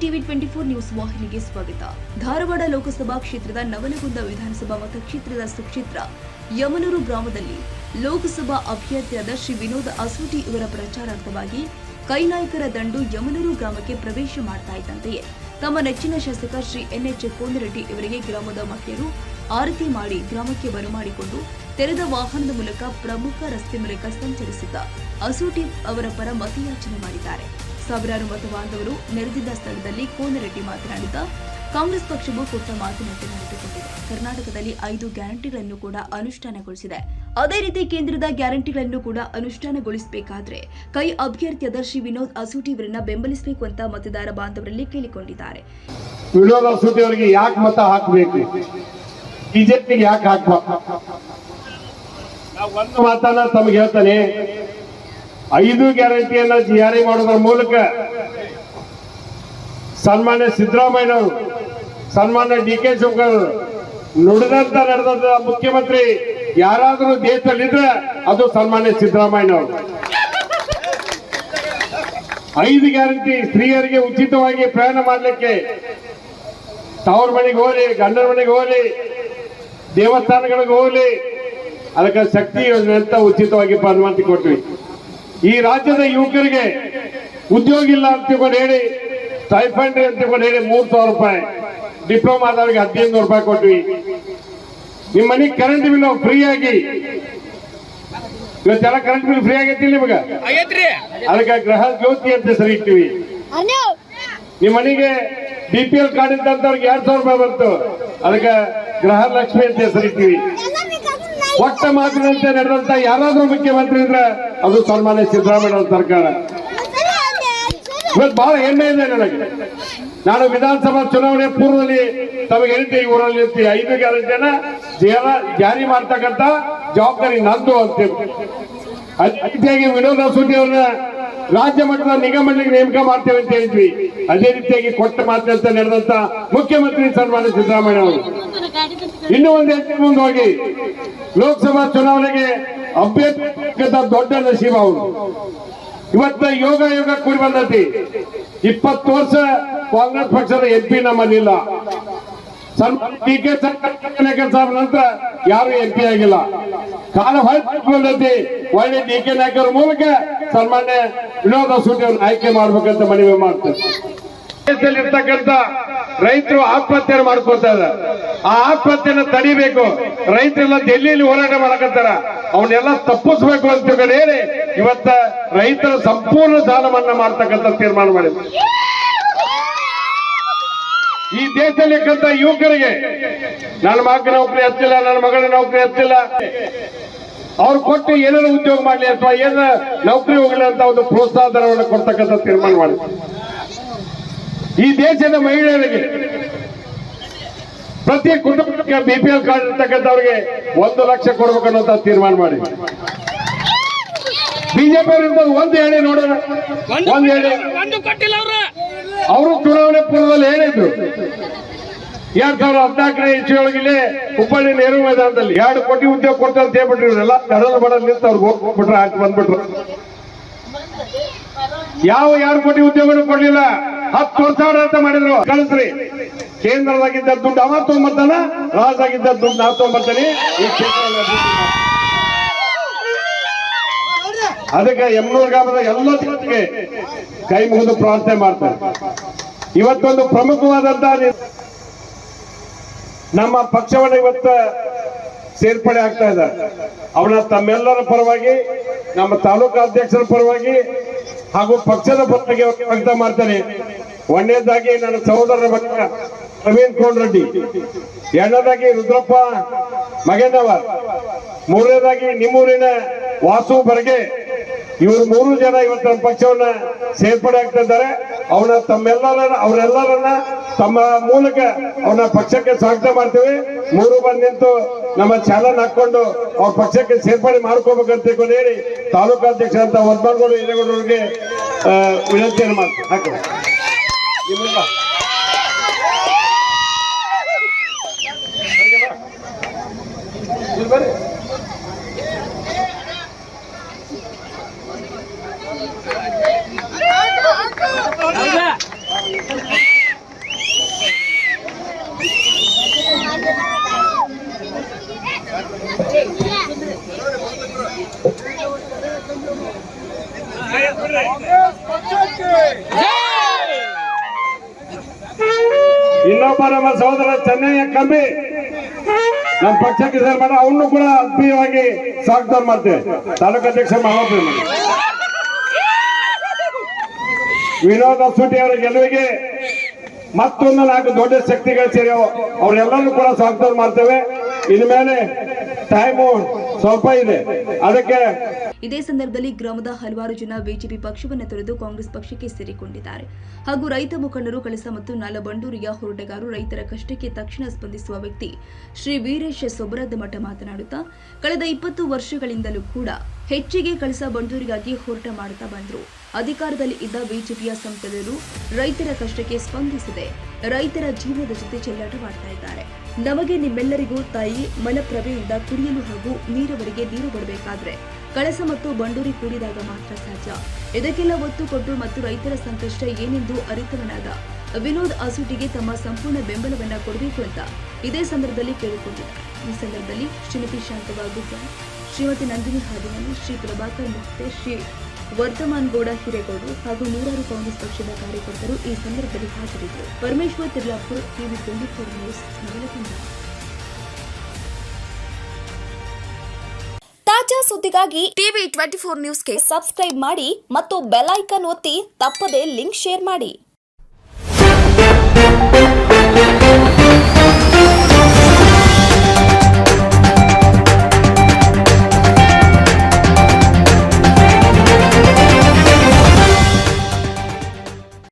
TV twenty four news ವಾಹಿನಿಗೆ ಸ್ವಾಗತ. ಧಾರವಾಡ ಲೋಕಸಭಾ ಕ್ಷೇತ್ರದ ನವಲಗುಂದ ವಿಧಾನಸಭಾ ಮತಕ್ಷೇತ್ರದ ಸುಕ್ಷೇತ್ರ, ಯಮನೂರು ಗ್ರಾಮದಲ್ಲಿ ಲೋಕಸಭಾ ಅಭ್ಯರ್ಥಿಯಾದ ಶ್ರೀ ವಿನೋದ್ ಅಸೂಟಿ ಇವರ ಪ್ರಚಾರಾರ್ಥವಾಗಿ ಕೈನಾಯಕರ ದಂಡು ಯಮನೂರು ಗ್ರಾಮಕ್ಕೆ ಪ್ರವೇಶ ಮಾಡ್ತಾ ಇದ್ದಂತೆಯೇ ತಮ್ಮ ನೆಚ್ಚಿನ ಶಾಸಕ ಶ್ರೀ ಎನ್ಎಚ್ ಕೋಂದಿರೆಡ್ಡಿ ಇವರಿಗೆ ಗ್ರಾಮದ ಮಹಿಳೆಯರು ಆರತಿ ಮಾಡಿ ಗ್ರಾಮಕ್ಕೆ ಬರಮಾಡಿಕೊಂಡು ತೆರೆದ ವಾಹನದ ಮೂಲಕ ಪ್ರಮುಖ ರಸ್ತೆ ಮೂಲಕ ಸಂಚರಿಸಿದ್ದ ಅಸೂಟಿ ಅವರ ಪರ ಮತಯಾಚನೆ ಮಾಡಿದ್ದಾರೆ. ಸಾವಿರಾರು ಮತ ಬಾಂಧವರು ನೆರೆದಿದ್ದ ಸ್ಥಳದಲ್ಲಿ ಕೋನರೆಡ್ಡಿ ಮಾತನಾಡಿದ ಕಾಂಗ್ರೆಸ್ ಪಕ್ಷವು ಕೊಟ್ಟ ಮಾತಿನಂತೆ ನಡೆದುಕೊಂಡಿದೆ. ಕರ್ನಾಟಕದಲ್ಲಿ ಐದು ಗ್ಯಾರಂಟಿಗಳನ್ನು ಕೂಡ ಅನುಷ್ಠಾನಗೊಳಿಸಿದೆ. ಅದೇ ರೀತಿ ಕೇಂದ್ರದ ಗ್ಯಾರಂಟಿಗಳನ್ನು ಕೂಡ ಅನುಷ್ಠಾನಗೊಳಿಸಬೇಕಾದ್ರೆ ಕೈ ಅಭ್ಯರ್ಥಿ ದರ್ಶಿ ವಿನೋದ್ ಅಸೂಟಿ ಇವರನ್ನ ಬೆಂಬಲಿಸಬೇಕು ಅಂತ ಮತದಾರ ಬಾಂಧವರಲ್ಲಿ ಕೇಳಿಕೊಂಡಿದ್ದಾರೆ. ವಿನೋದ್ ಅಸೂಟಿ ಅವರಿಗೆ ಯಾಕೆ ಮತ ಹಾಕಬೇಕು? ಬಿಜೆಪಿಗೆ ಯಾಕೆ ಹಾಕಬೇಕು ಒಂದು ಮಾತನ್ನ ತಮಗೆ ಹೇಳ್ತಾನೆ. ಐದು ಗ್ಯಾರಂಟಿಯನ್ನ ಜಾರಿ ಮಾಡೋದ್ರ ಮೂಲಕ ಸನ್ಮಾನ್ಯ ಸಿದ್ದರಾಮಯ್ಯನವರು, ಸನ್ಮಾನ್ಯ ಡಿ ಕೆ ಶಿವಕುಮಾರ್ ನುಡಿದಂತ ನಡೆದಂತ ಮುಖ್ಯಮಂತ್ರಿ ಯಾರಾದರೂ ದೇಶದಲ್ಲಿದ್ರೆ ಅದು ಸನ್ಮಾನ್ಯ ಸಿದ್ದರಾಮಯ್ಯನವರು. ಐದು ಗ್ಯಾರಂಟಿ ಸ್ತ್ರೀಯರಿಗೆ ಉಚಿತವಾಗಿ ಪ್ರಯಾಣ ಮಾಡಲಿಕ್ಕೆ ತವ್ರ ಮನೆಗೆ ಹೋಗಲಿ, ಗಂಡನ ಮನೆಗೆ ಹೋಗಲಿ, ದೇವಸ್ಥಾನಗಳಿಗೆ ಹೋಗ್ಲಿ, ಅದಕ್ಕೆ ಶಕ್ತಿ ಯೋಜನೆ ಅಂತ ಉಚಿತವಾಗಿ ಅನುಮತಿ ಕೊಟ್ವಿ. ಈ ರಾಜ್ಯದ ಯುವಕರಿಗೆ ಉದ್ಯೋಗ ಇಲ್ಲ ಅಂತ ತಿಳ್ಕೊಂಡು ಹೇಳಿ ಸ್ಟೈಫಂಡ್ ಅಂತ ತಿಳ್ಕೊಂಡು ಹೇಳಿ ಮೂರ್ ಸಾವಿರ ರೂಪಾಯಿ ಡಿಪ್ಲೊಮಾದವರಿಗೆ ಹದಿನೈದು ನೂರು ರೂಪಾಯಿ ಕೊಟ್ವಿ. ನಿಮ್ಮ ಮನೆ ಕರೆಂಟ್ ಬಿಲ್ ಫ್ರೀ ಆಗಿ ಇವತ್ತೆಲ್ಲ ಕರೆಂಟ್ ಬಿಲ್ ಫ್ರೀ ಆಗೈತಿ ನಿಮಗೆ? ಅದಕ್ಕೆ ಗ್ರಹ ಜ್ಯೋತಿ ಅಂತ ಸರಿ ಇಟ್ಟಿವಿ. ನಿಮ್ಮ ಮನೆಗೆ ಬಿ ಪಿ ಎಲ್ ಕಾರ್ಡ್ ಇದ್ದಂತವ್ರಿಗೆ ಎರಡ್ ಸಾವಿರ ರೂಪಾಯಿ ಬಂತು. ಅದಕ್ಕೆ ಗೃಹ ಲಕ್ಷ್ಮಿ ಅಂತ ಹೆಸರಿಟ್ಟಿವಿ ಒಟ್ಟ ಮಾತಿನಂತೆ ನಡೆದಂತ ಯಾರಾದ್ರೂ ಮುಖ್ಯಮಂತ್ರಿ ಇದ್ರೆ ಅದು ಸನ್ಮಾನ್ಯ ಸಿದ್ದರಾಮಯ್ಯ ಸರ್ಕಾರ. ಇವತ್ತು ಬಹಳ ಹೆಮ್ಮೆ ಇದೆ ನನಗೆ. ನಾನು ವಿಧಾನಸಭಾ ಚುನಾವಣೆ ಪೂರ್ವದಲ್ಲಿ ತಮಗೆ ಈ ಊರಲ್ಲಿ ಇರ್ತೀವಿ ಐದು ಗ್ಯಾರಂಟಿಯನ್ನ ಜಾರಿ ಮಾಡ್ತಕ್ಕಂತ ಜವಾಬ್ದಾರಿ ನಂದು ಅಂತೇಳಿ ಅತಿಥಿಯಾಗಿ ವಿನೋದ ಸುದ್ದಿ ಅವ್ರನ್ನ ರಾಜ್ಯ ಮಟ್ಟದ ನಿಗಮಗಳಿಗೆ ನೇಮಕ ಮಾಡ್ತೇವೆ ಅಂತ ಹೇಳಿದ್ವಿ. ಅದೇ ರೀತಿಯಾಗಿ ಕೊಟ್ಟ ಮಾತಿನಂತ ನಡೆದಂತ ಮುಖ್ಯಮಂತ್ರಿ ಸನ್ಮಾನ್ಯ ಸಿದ್ದರಾಮಯ್ಯ ಅವರು. ಇನ್ನೂ ಒಂದು ಹೆಚ್ಚು ಮುಂದೆ ಹೋಗಿ ಲೋಕಸಭಾ ಚುನಾವಣೆಗೆ ಅಭ್ಯರ್ಥಿ ದೊಡ್ಡ ನಸೀಬ ಅವರು. ಇವತ್ತ ಯೋಗ ಯೋಗ ಕೂಡಿ ಬಂದತಿ. ಇಪ್ಪತ್ತು ವರ್ಷ ಕಾಂಗ್ರೆಸ್ ಪಕ್ಷದ ಎಂ ಪಿ ನಮ್ಮಲ್ಲಿಲ್ಲ. ಡಿ ಕೆ ಸಾಹೇಬ್ ನಂತರ ಯಾರು ಎಂ ಪಿ ಆಗಿಲ್ಲ. ಕಾಲ ಹೊರಟಿ ಒಳ್ಳೆ ಡಿ ಕೆ ನಾಯಕರ ಮೂಲಕ ಸನ್ಮಾನ್ಯ ವಿನೋದ ಸೂಟಿ ಆಯ್ಕೆ ಮಾಡ್ಬೇಕಂತ ಮನವಿ ಮಾಡ್ತಾರೆ ರೈತರು ಆತ್ಮಹತ್ಯೆ ಮಾಡ್ಕೊತಾ ಇದ್ದಾರೆ. ಆ ಆತ್ಮಹತ್ಯೆಯನ್ನು ತಡಿಬೇಕು. ರೈತರೆಲ್ಲ ಡೆಲ್ಲಿಯಲ್ಲಿ ಹೋರಾಟ ಮಾಡಕತ್ತಾರ. ಅವನ್ನೆಲ್ಲ ತಪ್ಪಿಸ್ಬೇಕು ಅಂತ ಹೇಳಿ ಇವತ್ತ ರೈತರ ಸಂಪೂರ್ಣ ಸಾಲ ಮನ್ನಾ ಮಾಡ್ತಕ್ಕಂಥ ತೀರ್ಮಾನ ಮಾಡಿದ್ರು. ಈ ದೇಶದಲ್ಲಿ ಇರ್ತಕ್ಕಂಥ ಯುವಕರಿಗೆ, ನನ್ನ ಮಗ ನೌಕರಿ ಹತ್ತಿಲ್ಲ, ನನ್ನ ಮಗಳ ನೌಕರಿ ಹತ್ತಿಲ್ಲ. ಅವ್ರು ಕೊಟ್ಟು ಏನಾದ್ರು ಉದ್ಯೋಗ ಮಾಡಲಿ ಅಥವಾ ಏನ ನೌಕರಿ ಹೋಗಲಿ ಅಂತ ಒಂದು ಪ್ರೋತ್ಸಾಹ ಕೊಡ್ತಕ್ಕಂಥ ತೀರ್ಮಾನ ಮಾಡಿದ್ರು. ಈ ದೇಶದ ಮಹಿಳೆಯರಿಗೆ ಪ್ರತಿ ಕುಟುಂಬಕ್ಕೆ ಬಿ ಪಿ ಎಲ್ ಕಾರ್ಡ್ ಇರ್ತಕ್ಕಂಥವ್ರಿಗೆ ಒಂದು ಲಕ್ಷ ಕೊಡ್ಬೇಕನ್ನೋಂತ ತೀರ್ಮಾನ ಮಾಡಿ. ಬಿಜೆಪಿ ಅವರಿಂದ ಒಂದು ಹೇಳಿ ನೋಡೋಣ. ಒಂದು ಹೇಳಿ. ಅವರು. ಚುನಾವಣೆ ಪೂರ್ವದಲ್ಲಿ ಹೇಳಿದ್ರು. ಎರಡ್ ಸಾವಿರದ ಹದಿನಾಲ್ಕನೇ ಇಲ್ಲಿ ಹುಬ್ಬಳ್ಳಿ ನೆಹರು ಮೈದಾನದಲ್ಲಿ ಎರಡು ಕೋಟಿ ಉದ್ಯೋಗ ಕೊಡ್ತಾರೆ ಅಂತ ಹೇಳ್ಬಿಟ್ರು ಇವರೆಲ್ಲ. ಕಡಲ ಬಡಲ್ ನಿಂತು ಅವ್ರಿಗೆ ಹೋಗ್ಬಿಟ್ರೆ ಹಾಕಿ ಬಂದ್ಬಿಟ್ರು. ಯಾವ ಎರಡು ಕೋಟಿ ಉದ್ಯೋಗನೂ ಕೊಡ್ಲಿಲ್ಲ. ಹತ್ತು ವರ್ಷ ಆಡಳಿತ ಮಾಡಿದ್ರು. ಕಳಿಸ್ರಿ. ಕೇಂದ್ರದಾಗಿದ್ದ ದುಡ್ಡು ಅವ ತಗೊಂಬರ್ತಾನ ರಾಜ್ಯದಾಗಿದ್ದ ದುಡ್ಡು ನಾ ತೊಗೊಂಬರ್ತಾನೆ ಈ ಕ್ಷೇತ್ರದಲ್ಲಿ ಅದಕ್ಕೆ ಯಮನೂರು ಗ್ರಾಮದ ಎಲ್ಲ ಜನತೆಗೆ ಕೈ ಮುಗಿದು ಪ್ರಾರ್ಥನೆ ಮಾಡ್ತಾರೆ. ಇವತ್ತೊಂದು ಪ್ರಮುಖವಾದಂತ ನಿ- ನಮ್ಮ ಪಕ್ಷವನ್ನು ಇವತ್ತ ಸೇರ್ಪಡೆ ಆಗ್ತಾ ಇದೆ ಅವನ ತಮ್ಮೆಲ್ಲರ ಪರವಾಗಿ, ನಮ್ಮ ತಾಲೂಕು ಅಧ್ಯಕ್ಷರ ಪರವಾಗಿ ಹಾಗೂ ಪಕ್ಷದ ಪರವಾಗಿ ವ್ಯಕ್ತ ಮಾಡ್ತಾನೆ ಒಂದನೇದಾಗಿ ನನ್ನ ಸಹೋದರರ ಬಗ್ಗೆ ಪ್ರವೀಣ್ ಕೋನ್ರೆಡ್ಡಿ ಎರಡನೇದಾಗಿ ರುದ್ರಪ್ಪ ಮಗೇಂದ್ರವರ್. ಮೂರನೇದಾಗಿ ನಿಮ್ಮೂರಿನ ವಾಸು ಬರ್ಗೆ. ಇವರು ಮೂರು ಜನ ಇವತ್ತು ನಮ್ಮ ಪಕ್ಷವನ್ನ ಸೇರ್ಪಡೆ ಆಗ್ತಾ ಇದ್ದಾರೆ ಅವನ ತಮ್ಮೆಲ್ಲರ ಅವರೆಲ್ಲರನ್ನ ತಮ್ಮ ಮೂಲಕ ಅವನ ಪಕ್ಷಕ್ಕೆ ಸ್ವಾಗತ ಮಾಡ್ತೀವಿ. ಮೂರು ಬಂದು ನಿಂತು ನಮ್ಮ ಚಾಲನ್ ಹಾಕೊಂಡು ಅವ್ರ ಪಕ್ಷಕ್ಕೆ ಸೇರ್ಪಡೆ ಮಾಡ್ಕೋಬೇಕಂತ ಹೇಳಿ ತಾಲೂಕು ಅಧ್ಯಕ್ಷ ಅಂತ ವರ್ಧನ್ಗೌಡ ಹಿರೇಗೌಡರಿಗೆ ವಿನಂತಿಯನ್ನು ಮಾಡ್ತಾರೆ ಹಾಕು. agora. Inna para masaudara chennai ya kambi. ನಮ್ಮ ಪಕ್ಷಕ್ಕೆ ಸೇರ್ಮಾಡ ಅವನು ಕೂಡ ಆತ್ಮೀಯವಾಗಿ ಸ್ವಾಗತ ಮಾಡ್ತೇವೆ ತಾಲೂಕು ಅಧ್ಯಕ್ಷ ಮಾವಪ್ಪ ವಿನೋದ್ ಅಸೂಟಿ ಅವರ ಗೆಲುವಿಗೆ ಮತ್ತೊಂದು ನಾಲ್ಕು ದೊಡ್ಡ ಶಕ್ತಿಗಳು ಸೇರಿ ಅವರೆಲ್ಲರೂ ಕೂಡ ಸ್ವಾಗತ ಮಾಡ್ತೇವೆ. ಇನ್ಮೇಲೆ ಟೈಮು ಸ್ವಲ್ಪ ಇದೆ. ಅದಕ್ಕೆ ಇದೇ ಸಂದರ್ಭದಲ್ಲಿ ಗ್ರಾಮದ ಹಲವಾರು ಜನ ಬಿಜೆಪಿ ಪಕ್ಷವನ್ನು ತೊರೆದು ಕಾಂಗ್ರೆಸ್ ಪಕ್ಷಕ್ಕೆ ಸೇರಿಕೊಂಡಿದ್ದಾರೆ. ಹಾಗೂ ರೈತ ಮುಖಂಡರು, ಕಳಸ ಮತ್ತು ನಾಲಬಂಡೂರಿಯ ಹೋರಾಟಗಾರರು ರೈತರ ಕಷ್ಟಕ್ಕೆ ತಕ್ಷಣ ಸ್ಪಂದಿಸುವ ವ್ಯಕ್ತಿ ಶ್ರೀ ವೀರೇಶ ಮಠ ಮಾತನಾಡುತ್ತಾ, ಕಳೆದ ಇಪ್ಪತ್ತು ವರ್ಷಗಳಿಂದಲೂ ಕೂಡ ಹೆಚ್ಚಿಗೆ ಕಳಸ ಬಂಡೂರಿಗಾಗಿ ಹೋರಾಟ ಮಾಡುತ್ತಾ ಬಂದರು. ಅಧಿಕಾರದಲ್ಲಿ ಇದ್ದ ಬಿಜೆಪಿಯ ಸಂಸದರು ರೈತರ ಕಷ್ಟಕ್ಕೆ ಸ್ಪಂದಿಸದೆ ರೈತರ ಜೀವನದ ಜೊತೆ ಚೆಲ್ಲಾಟ ಮಾಡ್ತಾ ಇದ್ದಾರೆ. ನಮಗೆ ನಿಮ್ಮೆಲ್ಲರಿಗೂ ತಾಯಿ, ಮಲಪ್ರಭೆಯಿಂದ ಕುಡಿಯಲು ಹಾಗೂ ನೀರವರೆಗೆ ನೀರು ಬರಬೇಕಾದ್ರೆ ಕಳಸ ಮತ್ತು ಬಂಡೂರಿ ಕೂಡಿದಾಗ ಮಾತ್ರ ಸಾಧ್ಯ. ಇದಕ್ಕೆಲ್ಲ ಒತ್ತು ಕೊಟ್ಟು ಮತ್ತು ರೈತರ ಸಂಕಷ್ಟ ಏನೆಂದು ಅರಿತವನಾದ ವಿನೋದ್ ಅಸೂಟಿಗೆ ತಮ್ಮ ಸಂಪೂರ್ಣ ಬೆಂಬಲವನ್ನ ಕೊಡಬೇಕು ಅಂತ ಇದೇ ಸಂದರ್ಭದಲ್ಲಿ ಕೇಳಿಕೊಂಡಿದ್ದಾರೆ ಈ ಸಂದರ್ಭದಲ್ಲಿ ಶ್ರೀಮತಿ ಶಾಂತವಾ ಗುಡ್ಡ ಶ್ರೀಮತಿ ನಂದಿನಿ ಹಾದಿಮನಿ, ಶ್ರೀ ಪ್ರಭಾಕರ್ ಮುಕ್ತೆ, ಶ್ರೀ ವರ್ಧಮಾನ್ ಗೌಡ ಹಿರೇಗೌಡರು ಹಾಗೂ ನೂರಾರು ಕಾಂಗ್ರೆಸ್ ಪಕ್ಷದ ಕಾರ್ಯಕರ್ತರು ಈ ಸಂದರ್ಭದಲ್ಲಿ ಹಾಜರಿದ್ದರು. Parameshwar Tirlapur, TV twenty four news Navalgund ತಾಜಾ ಸುದ್ದಿಗಾಗಿ ಟಿವಿ ಟ್ವೆಂಟಿ ಫೋರ್ ನ್ಯೂಸ್ಗೆ ಸಬ್ಸ್ಕ್ರೈಬ್ ಮಾಡಿ ಮತ್ತು ಬೆಲ್ ಐಕನ್ ಒತ್ತಿ ತಪ್ಪದೇ ಲಿಂಕ್ ಶೇರ್ ಮಾಡಿ.